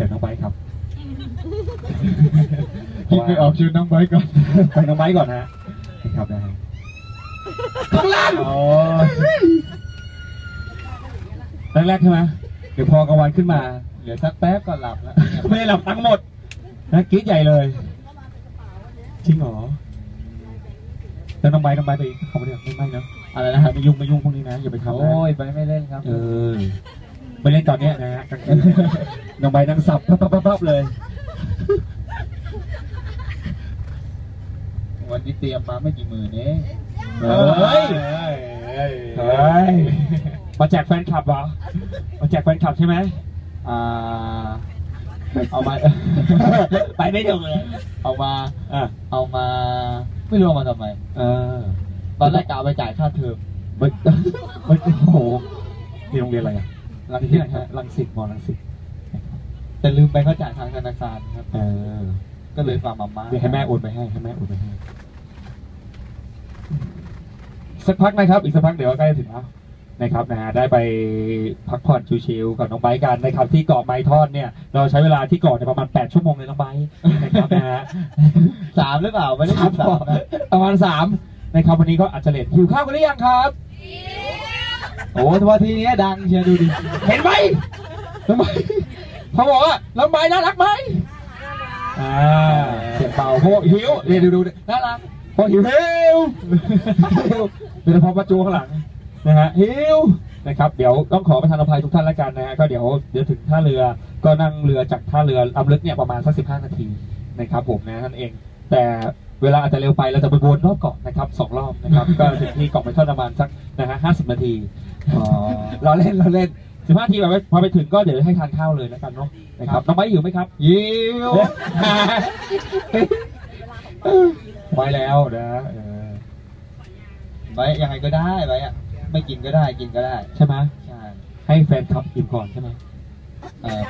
ชิญน้องไบร์ทครับคิดไม่ออกชื่อน้องไบร์ทก่อนไปน้องไบร์ทก่อนนะฮะนะครับนะฮะข้างล่างอ๋อแรกๆใช่ไหมเดี๋ยวพอกลางวันขึ้นมาเดี๋ยวสักแป๊บก็หลับแล้วไม่ได้หลับทั้งหมดนะกรี๊ดใหญ่เลยจริงเหรอแล้วน้องไบร์ทน้องไบร์ทไปเขาไม่ได้ไม่ไม่เนอะอะไรนะคถ้ารับไม่ยุ่งไม่ยุ่งพวกนี้นะอย่าไปทำนะโอ้ยไปไม่เล่นครับ เออไปเล่นตอนเนี้ยนะฮะ น้องใบนั่งสับปั๊บปั๊บปั๊บปั๊บเลย วันนี้เตรียมมาไม่กี่หมื่นเองเฮ้ยเฮ้ยเฮ้ยมาแจกแฟนคลับเหรอมาแจกแฟนคลับใช่ไหมอ่าเอามาไปไม่ถูกเลย เอามาอะเอามา ไม่รู้เอามาทำไมเออตอนแรกกะเอาไปจ่ายค่าเทอมไม่ไม่โอ้โหนี่โรงเรียนอะไรอะรังที่ไหนฮะรังสิตมอรังสิต แต่ลืมไปเขาจ่ายทางธนาคารครับ เออก็เลยฝากมาม่าเดี๋ยวให้แม่โอนไปให้ให้แม่โอนไปให้ สักพักนะครับ อีกสักพักเดี๋ยวก็ใกล้จะถึงแล้วนะครับนะฮะได้ไปพักผ่อนชิวๆกับน้องไบร์ทกันนะครับที่เกาะไม้ทอดเนี่ย เราใช้เวลาที่เกาะเนี่ยประมาณ 8 ชั่วโมงเลยน้องไบร์ทนะครับนะฮะสามหรือเปล่าไม่ได้สิบสามนะประมาณสามนะครับวันนี้ก็อาจจะเลทหิวข้าวกันหรือยังครับ โอ้ทัวทีนี้ดังเชียร์ดูดิ เห็นไหมน้องไบร์ท เขาบอกว่าน้องไบร์ทน่ารักไหมอ่าเสียงเบาเพราะว่าหิวเดี๋ยวดูดูน่ารักเพราะหิวหิวหิวโดยเฉพาะประจูข้างหลังนะฮะหิวนะครับเดี๋ยวต้องขอประทานอภัยทุกท่านแล้วกันนะฮะก็เดี๋ยวเดี๋ยวถึงท่าเรือก็นั่งเรือจากท่าเรือลำลึกเนี่ยประมาณสักสิบห้านาทีนะครับผมนะนั่นเอง แต่เวลาอาจจะเร็วไปเราจะไปวนรอบเกาะนะครับสองรอบนะครับ ก็ถึงที่เกาะไปทอดประมาณสักนะฮะห้าสิบนาทีอ๋อเราเล่นเราเล่น สิบห้าทีแบบพอไปถึงก็เดี๋ยวให้ทานข้าวเลยแล้วกันเนาะนะครับน้องไม้หิวไหมครับยิวไว้แล้วนะเออไว้ยังไงก็ได้ไว้อะไม่กินก็ได้กินก็ได้ ใช่ไหมใช่ให้แฟนคลับอิ่มก่อนใช่ไหมเออ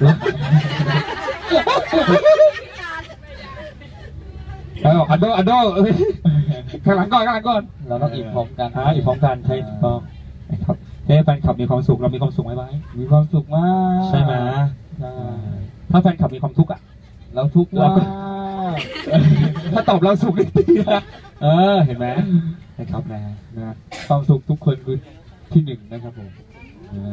แล้วอันโดอันโดเอ้ยข้างหลังก่อนข้างหลังก่อนเราต้องอิ่มพร้อมกันอ่าอิ่มพร้อมกันใช่ถูกต้อง นะครับให้แฟนคลับมีความสุขเรามีความสุขไหมไว้มีความสุขมากใช่ไหมใช่ถ้าแฟนคลับมีความทุกข์อะ เราทุกข์เรามากก็ถ้าตอบเราสุขนี่ดีนะเออ เห็นไหมนะครับนะนะความสุขทุกคนคือที่หนึ่งนะครับผม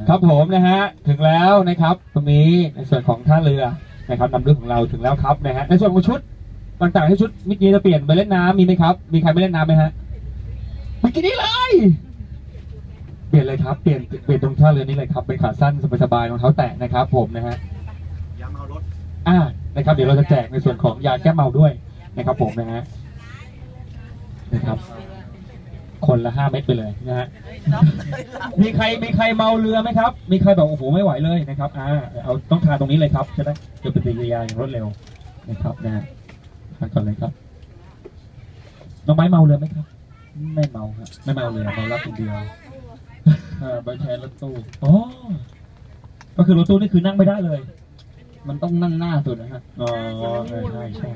ครับผมนะฮะถึงแล้วนะครับ ตรงนี้ในส่วนของท่าเรือนะครับนำเรื่องของเราถึงแล้วครับนะฮะในส่วนของชุดต่างๆที่ชุดมิกีจะเปลี่ยนไปเล่นน้ำมีไหมครับ มีใครไม่เล่นน้ำไหมฮะมิกินี่เลย เปลี่ยนเลยครับเปลี่ยนเปลี่ยนตรงท่าเรือนี้เลยครับเป็นขาสั้นสบายๆรองเท้าแตะนะครับ ผมนะฮะยาเมารถอ่านะครับ เดี๋ยวเราจะแจกในส่วนของยาแก้เมาด้วยนะครับ ผมนะฮะนะครับ คนละห้าเม็ดไปเลยนะฮะมีใครมีใครเมาเรือไหมครับ มีใครบอกโอ้โหไม่ไหวเลยนะครับอ่าเอาต้องทานตรงนี้เลยครับจะได้เกิดปฏิกิริยาอย่างรวดเร็วนะครับนะฮะทานก่อนเลยครับน้องไม้เมาเรือไหมครับ ไม่เมาครับไม่เมาเรือเมารับคนเดียวเออไปใช้รถตู้ อ๋อ ก็คือรถตู้นี่คือนั่งไม่ได้เลย มันต้องนั่งหน้าสุดนะฮะ อ๋อเออใช่ใช่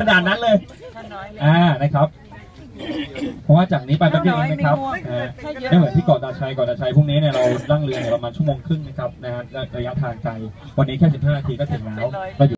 ขนาดนั้นเลยอ่านะครับ เพราะว่าจากนี้ไปแป๊บเดียวเองนะครับอ่าไม่เหมือนที่เกาะตาชัยเกาะตาชัยพรุ่งนี้เนี่ยเรานั่งเรือเนี่ยประมาณชั่วโมงครึ่งนะครับนะฮะระยะทางไกลวันนี้แค่ 15 นาทีก็ถึงแล้วเราอยู่